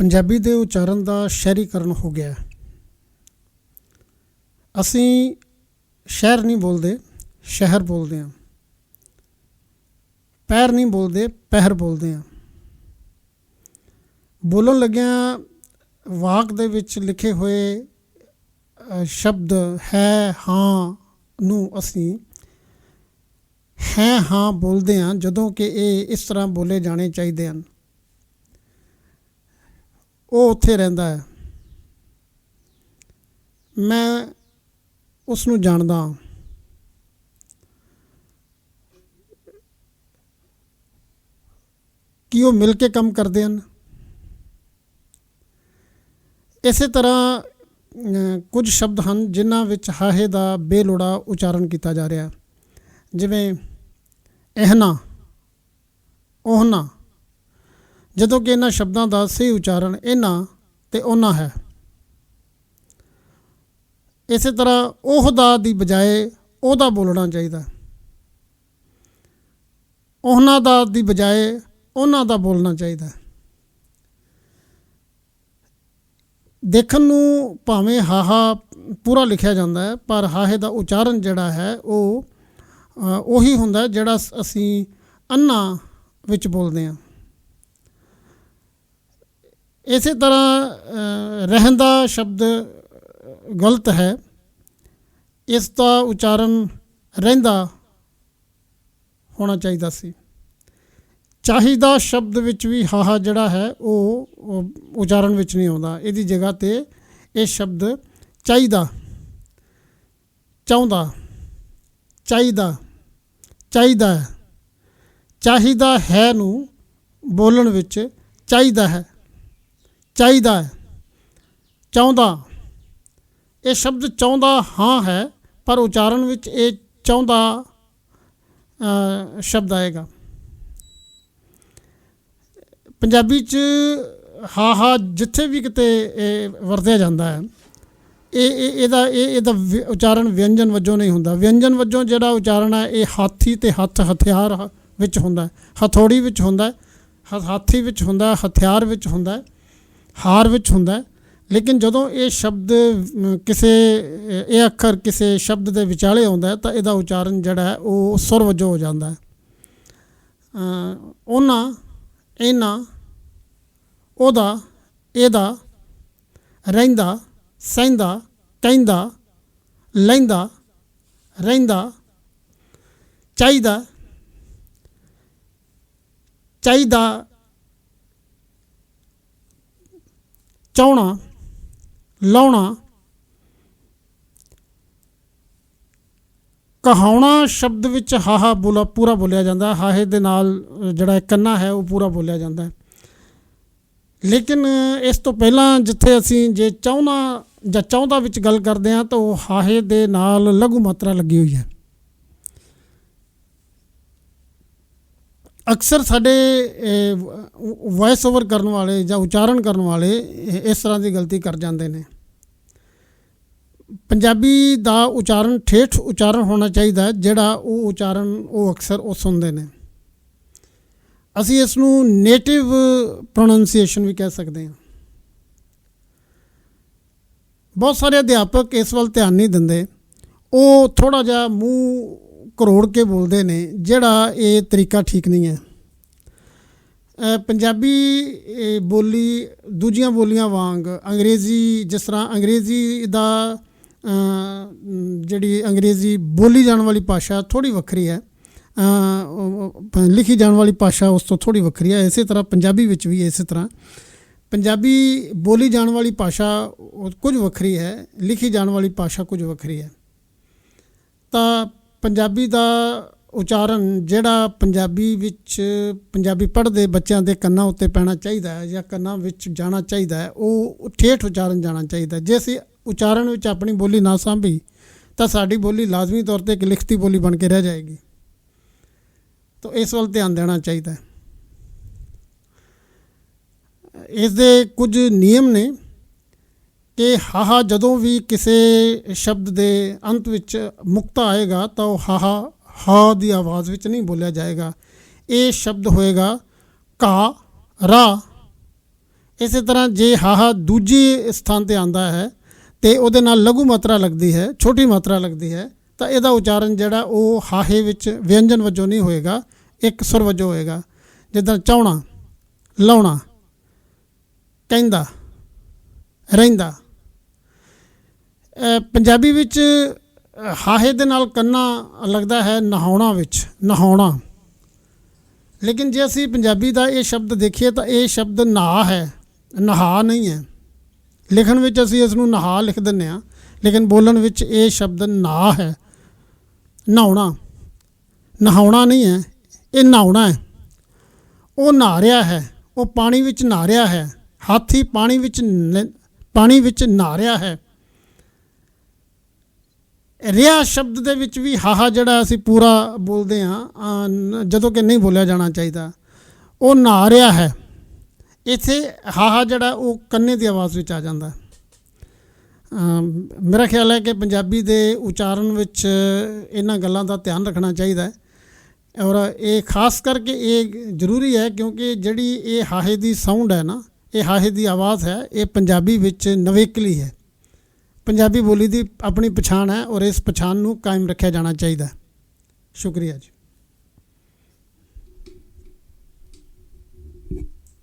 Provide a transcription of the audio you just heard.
ਪੰਜਾਬੀ ਦੇ ਉਚਾਰਨ ਦਾ ਸ਼ਹਿਰੀਕਰਨ ਹੋ ਗਿਆ ਅਸੀਂ ਸ਼ਹਿਰ ਨਹੀਂ ਬੋਲਦੇ, ਸ਼ਹਿਰ ਬੋਲਦੇ ਹਾਂ। ਪੈਰ ਨਹੀਂ ਬੋਲਦੇ, ਪਹਿਰ ਬੋਲਦੇ ਹਾਂ। ਬੋਲਣ ਲੱਗਿਆਂ ਵਾਕ ਦੇ ਵਿੱਚ ਲਿਖੇ ਹੋਏ ਸ਼ਬਦ ਹੈ, ਹਾਂ ਨੂੰ ਅਸੀਂ ਹੈ, ਹਾਂ ਬੋਲਦੇ ਹਾਂ, ਜਦੋਂ ਕਿ ਇਹ ਇਸ ਤਰ੍ਹਾਂ ਬੋਲੇ ਜਾਣੇ ਚਾਹੀਦੇ ਹਨ। ਉਹ ਉੱਥੇ ਰਹਿੰਦਾ ਹੈ। ਮੈਂ ਉਸ ਨੂੰ ਜਾਣਦਾ ਹਾਂ। ਕਿ ਉਹ ਮਿਲ ਕੇ ਕੰਮ ਕਰਦੇ ਹਨ। ਇਸੇ ਤਰ੍ਹਾਂ ਕੁਝ ਸ਼ਬਦ ਹਨ ਜਿਨ੍ਹਾਂ ਵਿੱਚ ਹਾਹੇ ਦਾ ਬੇਲੋੜਾ ਉਚਾਰਨ ਕੀਤਾ ਜਾ ਰਿਹਾ ਜਿਵੇਂ, ਇਹਨਾ, ਉਹਨਾ। ਜਦੋਂ ਕਿ ਇਹਨਾਂ ਸ਼ਬਦਾਂ ਦਾ ਸਹੀ ਉਚਾਰਨ ਇਹਨਾਂ ਤੇ ਉਹਨਾਂ ਹੈ। ਇਸੇ ਤਰ੍ਹਾਂ ਉਹਦਾ ਦੀ ਬਜਾਏ ਉਹਦਾ ਬੋਲਣਾ ਚਾਹੀਦਾ। ਉਹਨਾਂ ਦਾ ਦੀ ਬਜਾਏ ਉਹਨਾਂ ਦਾ ਬੋਲਣਾ ਚਾਹੀਦਾ। ਦੇਖਣ ਨੂੰ ਭਾਵੇਂ ਹਾਹਾ ਪੂਰਾ ਲਿਖਿਆ ਜਾਂਦਾ ਹੈ, ਪਰ ਹਾਹੇ ਦਾ ਉਚਾਰਨ ਜਿਹੜਾ ਹੈ ਉਹ ਉਹੀ ਹੁੰਦਾ ਜਿਹੜਾ ਅਸੀਂ ਅੰਨਾ ਵਿੱਚ ਬੋਲਦੇ ਹਾਂ। ਇਸੇ ਤਰ੍ਹਾਂ ਰਹਿੰਦਾ ਸ਼ਬਦ ਗਲਤ ਹੈ। ਇਸ ਦਾ ਉਚਾਰਨ ਰਹਿੰਦਾ ਹੋਣਾ ਚਾਹੀਦਾ ਸੀ। ਚਾਹੀਦਾ ਸ਼ਬਦ ਵਿੱਚ ਵੀ ਹਾਹਾ ਜਿਹੜਾ ਹੈ, ਉਹ ਉਹ ਉਚਾਰਨ ਵਿੱਚ ਨਹੀਂ ਆਉਂਦਾ। ਇਹਦੀ ਜਗ੍ਹਾ ਤੇ ਇਹ ਸ਼ਬਦ ਚਾਹੀਦਾ, ਚਾਹੁੰਦਾ, ਚਾਹੀਦਾ ਚਾਹੀਦਾ ਹੈ। ਚਾਹੀਦਾ ਹੈ ਨੂੰ ਬੋਲਣ ਵਿੱਚ ਚਾਹੀਦਾ ਹੈ। ਚਾਹੀਦਾ ਹੈ, ਚਾਹੁੰਦਾ। ਇਹ ਸ਼ਬਦ ਚਾਹੁੰਦਾ ਹਾਂ ਹੈ, ਪਰ ਉਚਾਰਨ ਵਿੱਚ ਇਹ ਚਾਹੁੰਦਾ ਸ਼ਬਦ ਆਏਗਾ। ਪੰਜਾਬੀ ਚ ਹਾ ਹਾ ਜਿੱਥੇ ਵੀ ਕਿਤੇ ਇਹ ਵਰਤਿਆ ਜਾਂਦਾ ਹੈ, ਇਹ ਇਹ, ਇਹਦਾ ਇਹ, ਇਹਦਾ ਵਿ- ਉਚਾਰਨ ਵਿਅੰਜਨ ਵਜੋਂ ਨਹੀਂ ਹੁੰਦਾ। ਵਿਅੰਜਨ ਵਜੋਂ ਜਿਹੜਾ ਉਚਾਰਨ ਹੈ, ਇਹ ਹਾਥੀ ਤੇ ਹੱਥ ਹਥਿਆਰ ਵਿੱਚ ਹੁੰਦਾ ਹਥੌੜੀ ਵਿੱਚ ਹੁੰਦਾ ਹ- ਹਾਥੀ ਵਿੱਚ ਹੁੰਦਾ ਹਥਿਆਰ ਵਿੱਚ ਹੁੰਦਾ ਹਾਰ ਵਿੱਚ ਹੁੰਦਾ ਲੇਕਿਨ ਜਦੋਂ ਇਹ ਸ਼ਬਦ ਕਿਸੇ, ਇਹ ਅੱਖਰ ਕਿਸੇ ਸ਼ਬਦ ਦੇ ਵਿਚਾਲੇ ਆਉਂਦਾ ਤਾਂ ਇਹਦਾ ਉਚਾਰਨ ਜਿਹੜਾ ਹੈ, ਉਹ ਸੁਰ ਵਜੋਂ ਹੋ ਜਾਂਦਾ ਹੈ। ਉਹਨਾਂ, ਇਹਨਾਂ, ਉਹਦਾ, ਇਹਦਾ, ਰਹਿੰਦਾ, ਸਹਿੰਦਾ, ਕਹਿੰਦਾ, ਲੈਂਦਾ, ਰਹਿੰਦਾ, ਚਾਹੀਦਾ ਚਾਹੀਦਾ ਚਾਹਣਾ ਲਾਉਣਾ। ਕਹਾਉਣਾ ਸ਼ਬਦ ਵਿੱਚ ਹਾਹਾ ਬੋਲਾ ਪੂਰਾ ਬੋਲਿਆ ਜਾਂਦਾ, ਹਾਹੇ ਦੇ ਨਾਲ ਜਿਹੜਾ ਇਹ ਕੰਨਾ ਹੈ ਉਹ ਪੂਰਾ ਬੋਲਿਆ ਜਾਂਦਾ ਹੈ। ਲੇਕਿਨ ਇਸ ਤੋਂ ਪਹਿਲਾਂ ਜਿੱਥੇ ਅਸੀਂ ਜੇ ਚਾਹੁੰਦਾ ਜਾਂ ਚਾਹੁੰਦਾ ਵਿੱਚ ਗੱਲ ਕਰਦੇ ਹਾਂ ਤਾਂ ਉਹ ਹਾਹੇ ਦੇ ਨਾਲ ਲਘੂ ਮਾਤਰਾ ਲੱਗੀ ਹੋਈ ਹੈ। ਅਕਸਰ ਸਾਡੇ ਵਾਇਸ ਓਵਰ ਕਰਨ ਵਾਲੇ ਜਾਂ ਉਚਾਰਨ ਕਰਨ ਵਾਲੇ ਇਸ ਤਰ੍ਹਾਂ ਦੀ ਗਲਤੀ ਕਰ ਜਾਂਦੇ ਨੇ। ਪੰਜਾਬੀ ਦਾ ਉਚਾਰਨ ਠੇਠ ਉਚਾਰਨ ਹੋਣਾ ਚਾਹੀਦਾ ਜਿਹੜਾ ਉਹ ਉਚਾਰਨ ਉਹ ਅਕਸਰ ਉਹ ਸੁਣਦੇ ਨੇ। ਅਸੀਂ ਇਸ ਨੂੰ ਨੇਟਿਵ ਪ੍ਰੋਨੰਸੀਏਸ਼ਨ ਵੀ ਕਹਿ ਸਕਦੇ ਹਾਂ। ਬਹੁਤ ਸਾਰੇ ਅਧਿਆਪਕ ਇਸ ਵੱਲ ਧਿਆਨ ਨਹੀਂ ਦਿੰਦੇ। ਉਹ ਥੋੜਾ ਜਿਹਾ ਮੂੰਹ ਕਰੋੜ ਕੇ ਬੋਲਦੇ ਨੇ, ਜਿਹੜਾ ਇਹ ਤਰੀਕਾ ਠੀਕ ਨਹੀਂ ਹੈ। ਪੰਜਾਬੀ ਬੋਲੀ, ਦੂਜੀਆਂ ਬੋਲੀਆਂ ਵਾਂਗ ਅੰਗਰੇਜ਼ੀ, ਜਿਸ ਤਰ੍ਹਾਂ ਅੰਗਰੇਜ਼ੀ ਦਾ ਜਿਹੜੀ ਅੰਗਰੇਜ਼ੀ ਬੋਲੀ ਜਾਣ ਵਾਲੀ ਭਾਸ਼ਾ ਥੋੜੀ ਵੱਖਰੀ ਹੈ। ਲਿਖੀ ਜਾਣ ਵਾਲੀ ਭਾਸ਼ਾ ਉਸ ਤੋਂ ਥੋੜੀ ਵੱਖਰੀ ਹੈ। ਇਸੇ ਤਰ੍ਹਾਂ ਪੰਜਾਬੀ ਵਿੱਚ ਵੀ ਇਸੇ ਤਰ੍ਹਾਂ। ਪੰਜਾਬੀ ਬੋਲੀ ਜਾਣ ਵਾਲੀ ਭਾਸ਼ਾ ਕੁਝ ਵੱਖਰੀ ਹੈ, ਲਿਖੀ ਜਾਣ ਵਾਲੀ ਭਾਸ਼ਾ ਕੁਝ ਵੱਖਰੀ ਹੈ। ਤਾਂ ਪੰਜਾਬੀ ਦਾ ਉਚਾਰਨ ਜਿਹੜਾ ਪੰਜਾਬੀ ਵਿੱਚ, ਪੰਜਾਬੀ ਪੜ੍ਹਦੇ ਬੱਚਿਆਂ ਦੇ ਕੰਨਾਂ ਉੱਤੇ ਪੈਣਾ ਚਾਹੀਦਾ ਹੈ ਜਾਂ ਕੰਨਾਂ ਵਿੱਚ ਜਾਣਾ ਚਾਹੀਦਾ ਹੈ, ਉਹ ਠੇਠ ਉਚਾਰਨ ਜਾਣਾ ਚਾਹੀਦਾ ਜੇ ਅਸੀਂ ਉਚਾਰਨ ਵਿੱਚ ਆਪਣੀ ਬੋਲੀ ਨਾ ਸਾਂਭੀ, ਤਾਂ ਸਾਡੀ ਬੋਲੀ ਲਾਜ਼ਮੀ ਤੌਰ ਤੇ ਇੱਕ ਲਿਖਤੀ ਬੋਲੀ ਬਣ ਕੇ ਰਹਿ ਜਾਏਗੀ। ਤਾਂ ਇਸ ਵੱਲ ਧਿਆਨ ਦੇਣਾ ਚਾਹੀਦਾ ਹੈ। ਇਸ ਦੇ ਕੁਝ ਨਿਯਮ ਨੇ। ਕਿ ਹਾਹਾ ਜਦੋਂ ਵੀ ਕਿਸੇ ਸ਼ਬਦ ਦੇ ਅੰਤ ਵਿੱਚ ਮੁਕਤਾ ਆਏਗਾ ਤਾਂ ਉਹ ਹਾਹਾ, ਹਾ ਦੀ ਆਵਾਜ਼ ਵਿੱਚ ਨਹੀਂ ਬੋਲਿਆ ਜਾਏਗਾ। ਇਹ ਸ਼ਬਦ ਹੋਏਗਾ ਕਾ, ਰਾ। ਇਸੇ ਤਰ੍ਹਾਂ ਜੇ ਹਾਹਾ ਦੂਜੀ ਸਥਾਨ ਤੇ ਆਂਦਾ ਹੈ ਤੇ ਉਹਦੇ ਨਾਲ ਲਘੂ ਮਾਤਰਾ ਲੱਗਦੀ ਹੈ, ਛੋਟੀ ਮਾਤਰਾ ਲੱਗਦੀ ਹੈ, ਤਾਂ ਇਹਦਾ ਉਚਾਰਨ ਜਿਹੜਾ ਉਹ ਹਾਹੇ ਵਿੱਚ ਵਿਅੰਜਨ ਵਜੋਂ ਨਹੀਂ ਹੋਏਗਾ, ਇੱਕ ਸੁਰ ਵਜੋਂ ਹੋਏਗਾ। ਜਿੱਦਾਂ ਚਾਹਣਾ ਲਾਉਣਾ, ਕਹਿੰਦਾ, ਰਹਿੰਦਾ। ਪੰਜਾਬੀ ਵਿੱਚ ਹਾਹੇ ਦੇ ਨਾਲ ਕੰਨਾ ਲੱਗਦਾ ਹੈ ਨਹਾਉਣਾ ਵਿੱਚ, ਨਹਾਉਣਾ। ਲੇਕਿਨ ਜੇ ਅਸੀਂ ਪੰਜਾਬੀ ਦਾ ਇਹ ਸ਼ਬਦ ਦੇਖੀਏ ਤਾਂ ਇਹ ਸ਼ਬਦ ਨਹਾ ਹੈ, ਨਹਾ ਨਹੀਂ ਹੈ। ਲਿਖਣ ਵਿੱਚ ਅਸੀਂ ਇਸ ਨੂੰ ਨਹਾ ਲਿਖ ਦਿੰਦੇ ਹਾਂ, ਲੇਕਿਨ ਬੋਲਣ ਵਿੱਚ ਇਹ ਸ਼ਬਦ ਨਾ ਹੈ। ਨਹਾਉਣਾ। ਨਹਾਉਣਾ ਨਹੀਂ ਹੈ, ਇਹ ਨਹਾਉਣਾ ਹੈ। ਉਹ ਨਹਾ ਰਿਹਾ ਹੈ, ਉਹ ਪਾਣੀ ਵਿੱਚ ਨਹਾ ਰਿਹਾ ਹੈ, ਹਾਥੀ ਪਾਣੀ ਵਿੱਚ ਨ- ਪਾਣੀ ਵਿੱਚ ਨਹਾ ਰਿਹਾ ਹੈ। ਰਿਆ ਸ਼ਬਦ ਦੇ ਵਿੱਚ ਵੀ ਹਾਹਾ ਜਿਹੜਾ ਅਸੀਂ ਪੂਰਾ ਬੋਲਦੇ ਹਾਂ ਜਦੋਂ ਕਿ ਨਹੀਂ ਬੋਲਿਆ ਜਾਣਾ ਚਾਹੀਦਾ, ਉਹ ਨਾ ਰਿਹਾ ਹੈ। ਇੱਥੇ ਹਾਹਾ ਜਿਹੜਾ ਉਹ ਕੰਨੇ ਦੀ ਆਵਾਜ਼ ਵਿੱਚ ਆ ਜਾਂਦਾ। ਮੇਰਾ ਖਿਆਲ ਹੈ ਕਿ ਪੰਜਾਬੀ ਦੇ ਉਚਾਰਨ ਵਿੱਚ ਇਹਨਾਂ ਗੱਲਾਂ ਦਾ ਧਿਆਨ ਰੱਖਣਾ ਚਾਹੀਦਾ ਹੈ। ਔਰ ਇਹ ਖਾਸ ਕਰਕੇ ਇਹ ਜ਼ਰੂਰੀ ਹੈ ਕਿਉਂਕਿ ਜਿਹੜੀ ਇਹ ਹਾਹੇ ਦੀ ਸਾਊਂਡ ਹੈ ਨਾ, ਇਹ ਹਾਹੇ ਦੀ ਆਵਾਜ਼ ਹੈ, ਇਹ ਪੰਜਾਬੀ ਵਿੱਚ ਨਵੇਕਲੀ ਹੈ। ਪੰਜਾਬੀ ਬੋਲੀ ਦੀ ਆਪਣੀ ਪਛਾਣ ਹੈ ਔਰ ਇਸ ਪਛਾਣ ਨੂੰ ਕਾਇਮ ਰੱਖਿਆ ਜਾਣਾ ਚਾਹੀਦਾ ਹੈ। ਸ਼ੁਕਰੀਆ ਜੀ।